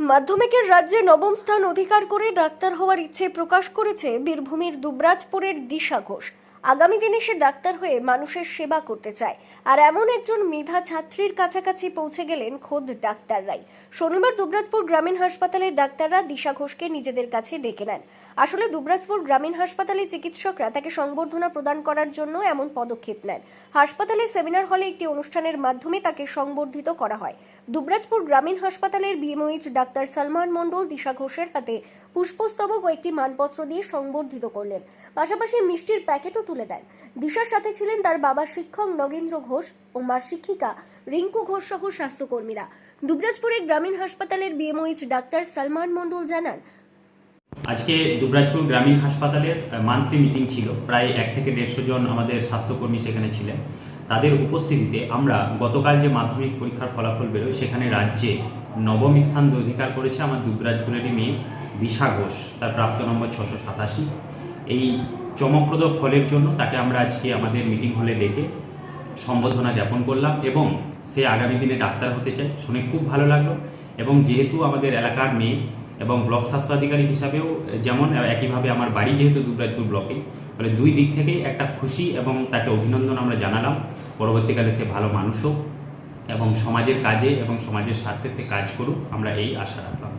মাধ্যমিকের রাজ্যে নবম স্থান অধিকার করে ডাক্তার হওয়ার ইচ্ছে প্রকাশ করেছে বীরভূমের দুবরাজপুরের দিশা ঘোষ। আগামী দিনে সে ডাক্তার হয়ে মানুষের সেবা করতে চায়। আর এমন একজন মেধা ছাত্রীর কাছাকাছি পৌঁছে গেলেন খোদ ডাক্তাররাই। শনিবার দুবরাজপুর গ্রামীণ হাসপাতালের ডাক্তাররা দিশা ঘোষকে নিজেদের কাছে ডেকে নেন। আসলে দুবরাজপুর গ্রামীণ হাসপাতালে চিকিৎসকরা তাকে সংবর্ধনা প্রদান করার জন্য এমন পদক্ষেপ নেন। হাসপাতালের সেমিনার হলে একটি অনুষ্ঠানের মাধ্যমে তাকে সংবর্ধিত করা হয়। দুবরাজপুর গ্রামীণ হাসপাতালের বিএমওইচ ডাক্তার সালমান মণ্ডল, দিশা ঘোষের হাতে পুষ্পস্তবক ও একটি মানপত্র দিয়ে সংবর্ধিত করলেন। পাশাপাশি মিষ্টির প্যাকেটও তুলে দেন। দিশার সাথে ছিলেন তার বাবা শিক্ষক নগেন্দ্র ঘোষ ও মার শিক্ষিকা রিঙ্কু ঘোষ সহ স্বাস্থ্যকর্মীরা। দুবরাজপুরের গ্রামীণ হাসপাতালের বিএমওইচ ডাক্তার সালমান মণ্ডল জানান, আজকে দুবরাজপুর গ্রামীণ হাসপাতালের মান্থলি মিটিং ছিল। প্রায় এক থেকে দেড়শো জন আমাদের স্বাস্থ্যকর্মী সেখানে ছিলেন। তাদের উপস্থিতিতে আমরা গতকাল যে মাধ্যমিক পরীক্ষার ফলাফল বেরোয়, সেখানে রাজ্যে নবম স্থান অধিকার করেছে আমার দুবরাজপুরেরই মেয়ে দিশা ঘোষ। তার প্রাপ্ত নম্বর ছশো সাতাশি। এই চমকপ্রদ ফলের জন্য তাকে আমরা আজকে আমাদের মিটিং হলে ডেকে সম্বোধনা জ্ঞাপন করলাম এবং সে আগামী দিনে ডাক্তার হতে চায়। শুনে খুব ভালো লাগল এবং যেহেতু আমাদের এলাকার মেয়ে এবং ব্লক স্বাস্থ্য আধিকারিক হিসাবেও যেমন একইভাবে আমার বাড়ি যেহেতু দুবরাজপুর ব্লকে ফলে দুই দিক থেকেই একটা খুশি এবং তাকে অভিনন্দন আমরা জানালাম। পরবর্তীকালে সে ভালো মানুষ হোক এবং সমাজের কাজে এবং সমাজের স্বার্থে সে কাজ করুক, আমরা এই আশা রাখলাম।